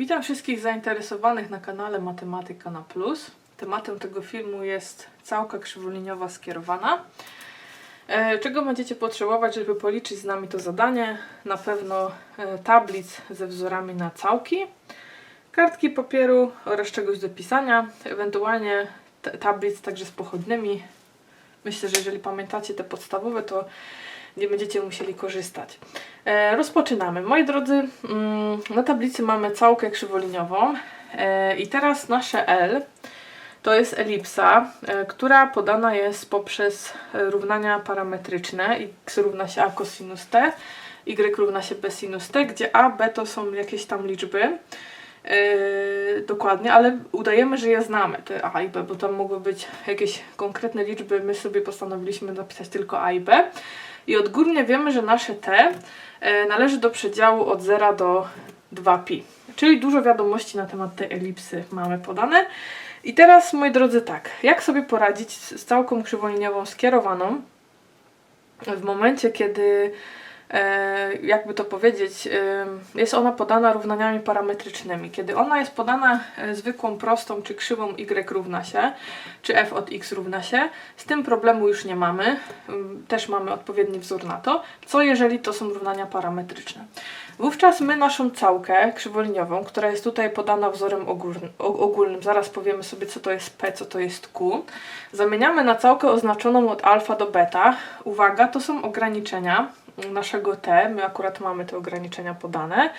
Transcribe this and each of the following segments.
Witam wszystkich zainteresowanych na kanale Matematyka na Plus. Tematem tego filmu jest całka krzywoliniowa skierowana. E, Czego będziecie potrzebować, żeby policzyć z nami to zadanie? Na pewno e, tablic ze wzorami na całki, kartki papieru oraz czegoś do pisania, ewentualnie tablic także z pochodnymi. Myślę, że jeżeli pamiętacie te podstawowe, to nie będziecie musieli korzystać. E, rozpoczynamy. Moi drodzy, mm, na tablicy mamy całkę krzywoliniową e, i teraz nasze L to jest elipsa, e, która podana jest poprzez równania parametryczne. x równa się a cosinus t, y równa się b sinus t, gdzie a, b to są jakieś tam liczby. Yy, dokładnie, ale udajemy, że je znamy, te a i b, bo tam mogły być jakieś konkretne liczby, my sobie postanowiliśmy napisać tylko a i b. I odgórnie wiemy, że nasze t e, należy do przedziału od 0 do 2pi. Czyli dużo wiadomości na temat tej elipsy mamy podane. I teraz, moi drodzy, tak, jak sobie poradzić z, całką krzywoliniową skierowaną w momencie, kiedy jakby to powiedzieć, e, jest ona podana równaniami parametrycznymi. Kiedy ona jest podana e, zwykłą prostą, czy krzywą y równa się, czy f od x równa się, z tym problemu już nie mamy. Też mamy odpowiedni wzór na to. Co jeżeli to są równania parametryczne? Wówczas my naszą całkę krzywoliniową, która jest tutaj podana wzorem ogólnym, ogólnym, zaraz powiemy sobie co to jest p, co to jest q, zamieniamy na całkę oznaczoną od alfa do beta. Uwaga, to są ograniczenia naszego t, my akurat mamy te ograniczenia podane.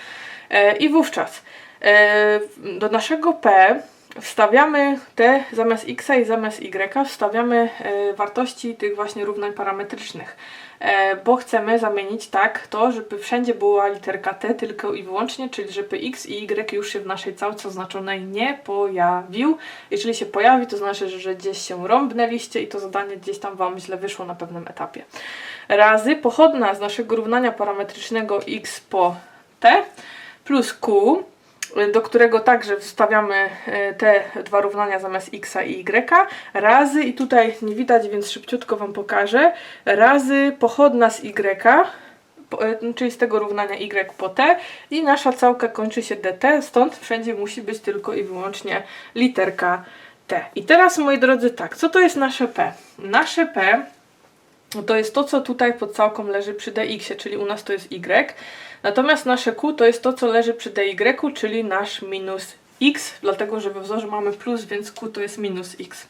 E, I wówczas e, do naszego p wstawiamy te zamiast x i zamiast y wstawiamy e, wartości tych właśnie równań parametrycznych, e, bo chcemy zamienić tak to, żeby wszędzie była literka t tylko i wyłącznie, czyli żeby x i y już się w naszej całce oznaczonej nie pojawił. Jeżeli się pojawi, to znaczy, że- gdzieś się rąbnęliście i to zadanie gdzieś tam Wam źle wyszło na pewnym etapie. Razy pochodna z naszego równania parametrycznego x po t plus q, do którego także wstawiamy e, te dwa równania zamiast x i y, razy, i tutaj nie widać, więc szybciutko Wam pokażę, razy pochodna z y, e, czyli z tego równania y po t i nasza całka kończy się dt, stąd wszędzie musi być tylko i wyłącznie literka t. I teraz, moi drodzy, tak, co to jest nasze p? Nasze p to jest to, co tutaj pod całką leży przy dx, czyli u nas to jest y. Natomiast nasze q to jest to, co leży przy dy, czyli nasz minus x, dlatego że we wzorze mamy plus, więc q to jest minus x,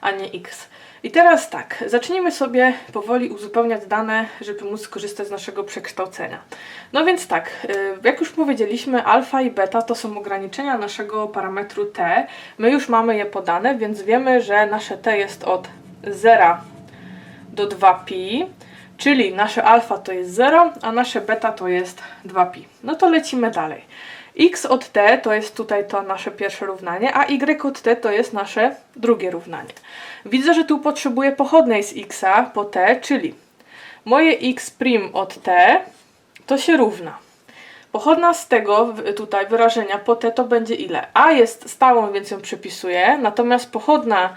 a nie x. I teraz tak, zacznijmy sobie powoli uzupełniać dane, żeby móc skorzystać z naszego przekształcenia. No więc tak, y, jak już powiedzieliśmy, alfa i beta to są ograniczenia naszego parametru t. My już mamy je podane, więc wiemy, że nasze t jest od 0 do 2pi, czyli nasze alfa to jest 0, a nasze beta to jest 2pi. No to lecimy dalej. x od t to jest tutaj to nasze pierwsze równanie, a y od t to jest nasze drugie równanie. Widzę, że tu potrzebuję pochodnej z x po t, czyli moje x od t to się równa. Pochodna z tego tutaj wyrażenia po t to będzie ile? A jest stałą, więc ją przepisuję, natomiast pochodna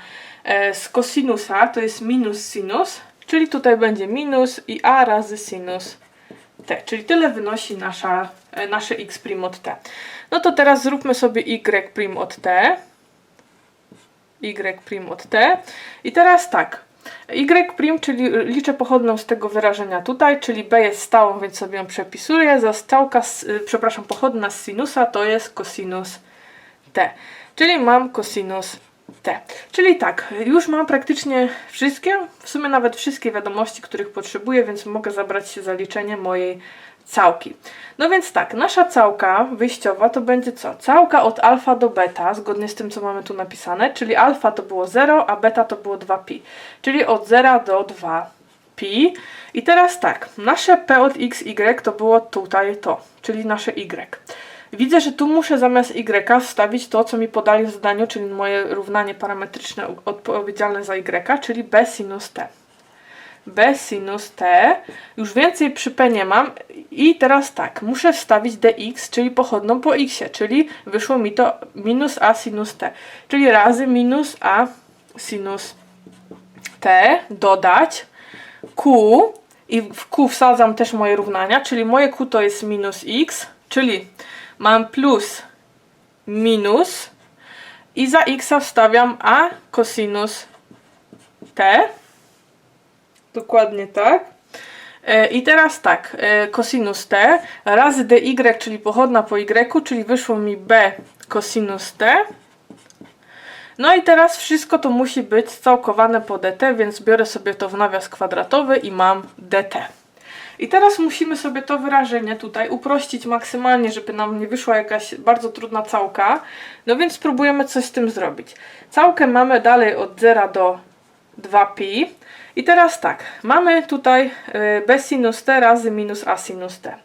z kosinusa to jest minus sinus, czyli tutaj będzie minus i a razy sinus t, czyli tyle wynosi nasza, e, nasze x od t. No to teraz zróbmy sobie y od t. y od t. I teraz tak. Y czyli liczę pochodną z tego wyrażenia tutaj, czyli b jest stałą, więc sobie ją przepisuję. Za stałka, y, przepraszam, pochodna z sinusa to jest cosinus t. Czyli mam cosinus t. Czyli tak, już mam praktycznie wszystkie, w sumie nawet wszystkie wiadomości, których potrzebuję, więc mogę zabrać się za liczenie mojej całki. No więc tak, nasza całka wyjściowa to będzie co? Całka od alfa do beta, zgodnie z tym, co mamy tu napisane, czyli alfa to było 0, a beta to było 2pi. Czyli od 0 do 2pi. I teraz tak, nasze p od x, y to było tutaj to, czyli nasze y. Widzę, że tu muszę zamiast y wstawić to, co mi podali w zadaniu, czyli moje równanie parametryczne odpowiedzialne za y, czyli b sinus t. b sinus t. Już więcej przy p nie mam. I teraz tak, muszę wstawić dx, czyli pochodną po x, czyli wyszło mi to minus a sinus t. Czyli razy minus a sinus t dodać q i w q wsadzam też moje równania, czyli moje q to jest minus x, czyli mam plus minus i za x wstawiam a cosinus t. Dokładnie tak. E, I teraz tak, e, cosinus t razy dy, czyli pochodna po y, czyli wyszło mi b cosinus t. No i teraz wszystko to musi być całkowane po dt, więc biorę sobie to w nawias kwadratowy i mam dt. I teraz musimy sobie to wyrażenie tutaj uprościć maksymalnie, żeby nam nie wyszła jakaś bardzo trudna całka. No więc spróbujemy coś z tym zrobić. Całkę mamy dalej od 0 do 2pi. I teraz tak, mamy tutaj y, b sinus t razy minus a sinus t.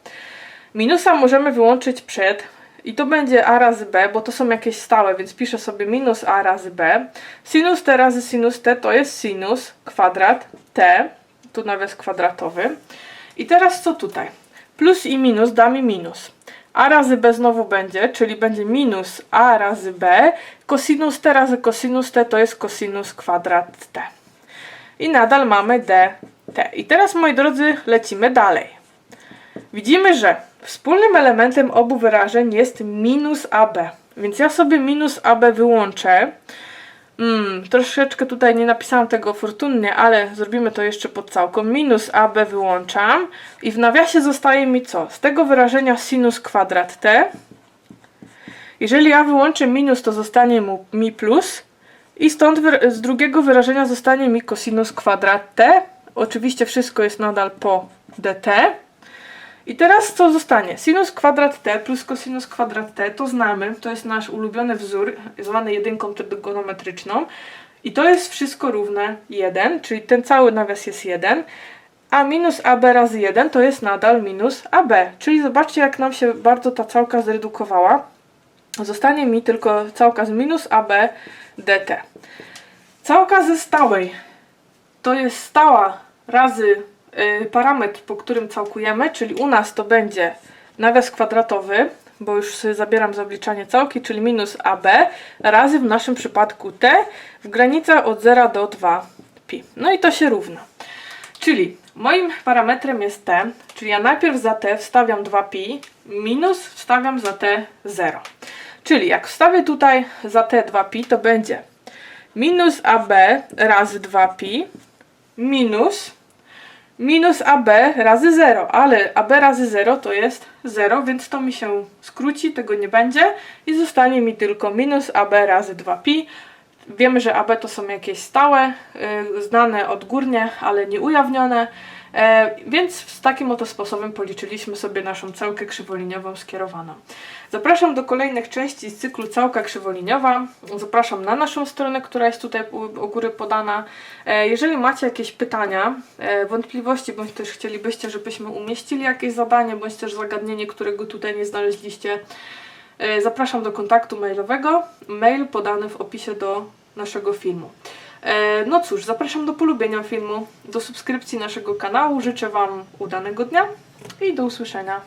Minusa możemy wyłączyć przed i to będzie a razy b, bo to są jakieś stałe, więc piszę sobie minus a razy b. Sinus t razy sinus t to jest sinus kwadrat t, tu nawias kwadratowy. I teraz co tutaj? Plus i minus da mi minus. A razy b znowu będzie, czyli będzie minus a razy b. Cosinus t razy cosinus t to jest cosinus kwadrat t. I nadal mamy dt. I teraz, moi drodzy, lecimy dalej. Widzimy, że wspólnym elementem obu wyrażeń jest minus ab. Więc ja sobie minus ab wyłączę. Mm, troszeczkę tutaj nie napisałam tego fortunnie, ale zrobimy to jeszcze pod całką. Minus AB wyłączam i w nawiasie zostaje mi co? Z tego wyrażenia sinus kwadrat t. Jeżeli ja wyłączę minus, to zostanie mu, mi plus i stąd z drugiego wyrażenia zostanie mi cosinus kwadrat t. Oczywiście wszystko jest nadal po dt. I teraz co zostanie? Sinus kwadrat t plus cosinus kwadrat t to znamy, to jest nasz ulubiony wzór, zwany jedynką trygonometryczną. I to jest wszystko równe 1, czyli ten cały nawias jest 1. A minus AB razy 1 to jest nadal minus AB. Czyli zobaczcie, jak nam się bardzo ta całka zredukowała. Zostanie mi tylko całka z minus AB dt. Całka ze stałej to jest stała razy parametr, po którym całkujemy, czyli u nas to będzie nawias kwadratowy, bo już sobie zabieram za obliczanie całki, czyli minus AB razy w naszym przypadku t w granicach od 0 do 2pi. No i to się równa. Czyli moim parametrem jest t, czyli ja najpierw za t wstawiam 2pi, minus wstawiam za t 0. Czyli jak wstawię tutaj za t 2pi, to będzie minus AB razy 2pi minus minus AB razy 0, ale AB razy 0 to jest 0, więc to mi się skróci, tego nie będzie i zostanie mi tylko minus AB razy 2pi. Wiemy, że AB to są jakieś stałe, yy, znane odgórnie, ale nieujawnione. E, więc z takim oto sposobem policzyliśmy sobie naszą całkę krzywoliniową skierowaną. Zapraszam do kolejnych części z cyklu Całka krzywoliniowa. Zapraszam na naszą stronę, która jest tutaj u góry podana. E, jeżeli macie jakieś pytania, e, wątpliwości, bądź też chcielibyście, żebyśmy umieścili jakieś zadanie, bądź też zagadnienie, którego tutaj nie znaleźliście, e, zapraszam do kontaktu mailowego. Mail podany w opisie do naszego filmu. E, no cóż, zapraszam do polubienia filmu, do subskrypcji naszego kanału. Życzę Wam udanego dnia i do usłyszenia.